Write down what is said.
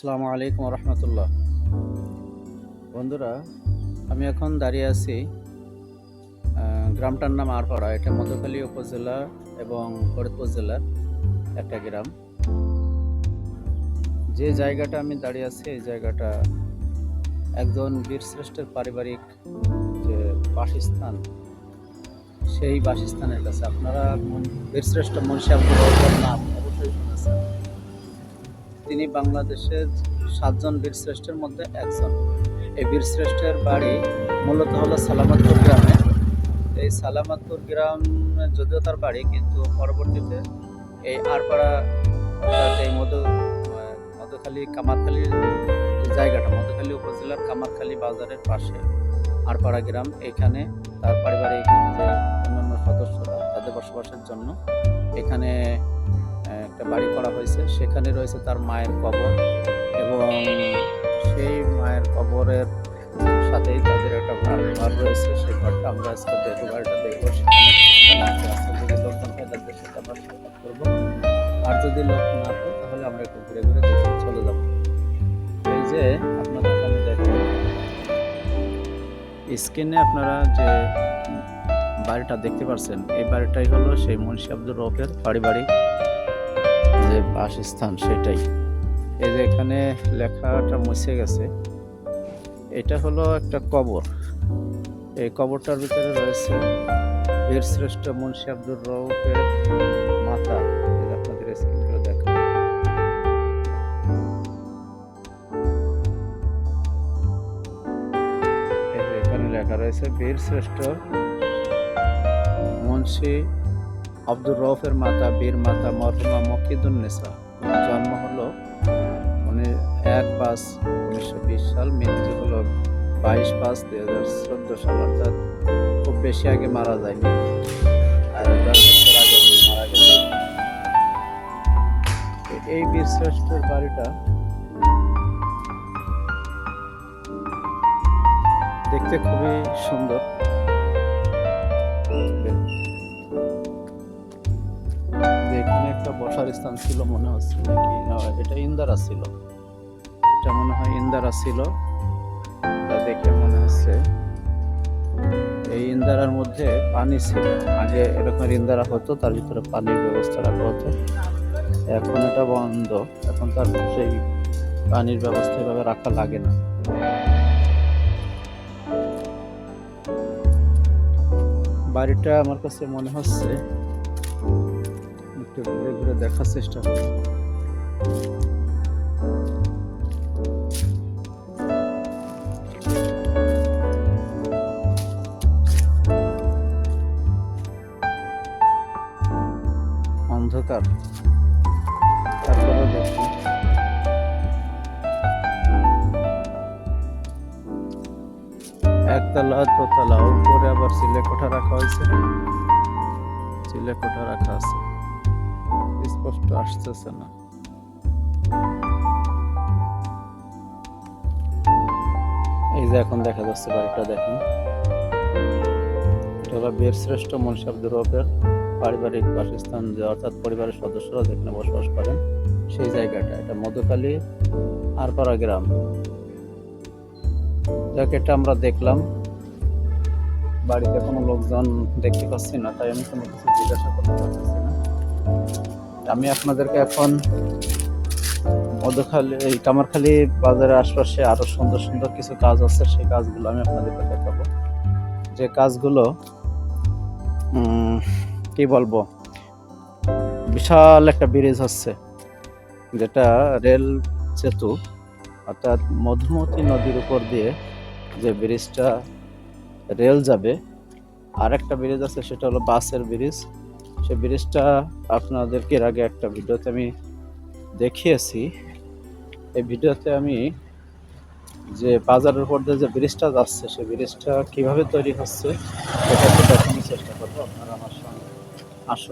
আসসালামু আলাইকুম রহমতুল্লাহ। বন্ধুরা, আমি এখন দাঁড়িয়ে আছি গ্রামটার নাম আরপাড়া। এটা মধুখালী উপজেলা এবং ফরিদপুর জেলার একটা গ্রাম। যে জায়গাটা আমি দাঁড়িয়ে আছি, এই জায়গাটা একজন বীরশ্রেষ্ঠের পারিবারিক যে বাসস্থান, সেই বাসস্থানের কাছে। আপনারা বীরশ্রেষ্ঠ মুন্সি আব্দুল নাম তিনি বাংলাদেশের সাতজন বীরশ্রেষ্ঠের মধ্যে একজন। এই বীরশ্রেষ্ঠের বাড়ি মূলত হলো সালামাতপুর গ্রামে। এই সালামাতপুর গ্রাম, যদিও তার বাড়ি, কিন্তু পরবর্তীতে এই আরপাড়া এই মধু, মধুখালী কামারখালীর জায়গাটা, মধুখালী উপজেলার কামারখালী বাজারের পাশে আরপাড়া গ্রাম, এখানে তার পারিবারিক সদস্যরা তাদের বসবাসের জন্য এখানে একটা বাড়ি করা হয়েছে। সেখানে রয়েছে তার মায়ের কবর এবং সেই মায়ের কবরের সাথেই তাদের একটা ঘর ঘর রয়েছে। সেই ঘরটা আমরা আজকে দেখব বাড়িটা দেখব যদি লোকজন হয় তাদের সাথে আমরা সাক্ষাৎ করব। আর যদি লোক না হয় তাহলে আমরা একটু ঘুরে ঘুরে দেখে চলে যাব। এই যে আপনাদের আমি দেখেন স্ক্রিনে আপনারা যে বাড়িটা দেখতে পাচ্ছেন এই বাড়িটাই হলো সেই মুন্সি আব্দুর রফের পারিবারিক যে বাসস্থান সেটাই। এই যে এখানে লেখাটা মুছে গেছে। এটা হলো একটা কবর। এই কবরটার ভিতরে রয়েছে বীর শ্রেষ্ঠ মুন্সি আব্দুর রৌফের মাতা। এখানে লেখা রয়েছে, বীর শ্রেষ্ঠ মুন্সি আব্দুর রৌফের মাতা, বীর মাতা মরহুমা মকিদুন্নেসা জন্ম হলো এক পাঁচ উনিশশো বিশ সাল, মৃত্যু হলো বাইশ পাঁচ দুই হাজার চোদ্দ সাল, অর্থাৎ খুব বেশি আগে মারা যায়নি। এই বীর শ্রেষ্ঠের বাড়িটা দেখতে খুবই সুন্দর। এখানে একটা বসার স্থান ছিল মনে হচ্ছে নাকি? না, এটা ইন্দারা ছিল। এটা মনে হয় ইন্দারা ছিল। দেখে মনে হচ্ছে। এই ইন্দারার মধ্যে পানি ছিল। আগে এরকম ইন্দারা হতো, তার ভিতরে পানির ব্যবস্থা রাখা হতো। এখন এটা বন্ধ। এখন তার সেই পানির ব্যবস্থা এভাবে রাখা লাগে না। বাড়িটা আমার কাছে মনে হচ্ছে একটু ঘুরে ঘুরে দেখার চেষ্টা করব অন্ধকার। তারপরে একতলা, দোতলা, উপরে আবার সিলে কোঠা রাখা হয়েছে। সিলে কোঠা রাখা আছে। স্পষ্ট আসতেছে না। এই যে এখন দেখা যাচ্ছে বাড়িটা দেখেন। এটা বীর শ্রেষ্ঠ মুন্সি আব্দুর রবের পারিবারিক বাসস্থান যে অর্থাৎ পরিবারের সদস্যরা যেখানে বসবাস করেন, সেই জায়গাটা। এটা মধুখালী আরপাড়া গ্রাম। যাক, এটা আমরা দেখলাম। বাড়িতে কোনো লোকজন দেখতে পাচ্ছি না, তাই আমি কোনো কিছু জিজ্ঞাসা করতে পারতেছি না। আমি আপনাদেরকে এখন মধুখালী, এই কামারখালী বাজারের আশপাশে আরও সুন্দর সুন্দর কিছু কাজ আছে, সেই কাজগুলো আমি আপনাদেরকে দেখাবো। যে কাজগুলো কি বলব? বিশাল একটা ব্রিজ হচ্ছে, যেটা রেল সেতু, অর্থাৎ মধুমতি নদীর উপর দিয়ে যে ব্রিজটা রেল যাবে আর একটা ব্রিজ আছে, সেটা হলো বাসের ব্রিজ। সেই ব্রিজটা আপনাদেরকে এর আগে একটা ভিডিওতে আমি দেখিয়েছি। এই ভিডিওতে আমি যে বাজারের উপর দিয়ে যে ব্রিজটা যাচ্ছে, সেই ব্রিজটা কীভাবে তৈরি হচ্ছে, সেটা দেখানোর চেষ্টা করব। আপনারা আমার সঙ্গে আসুন।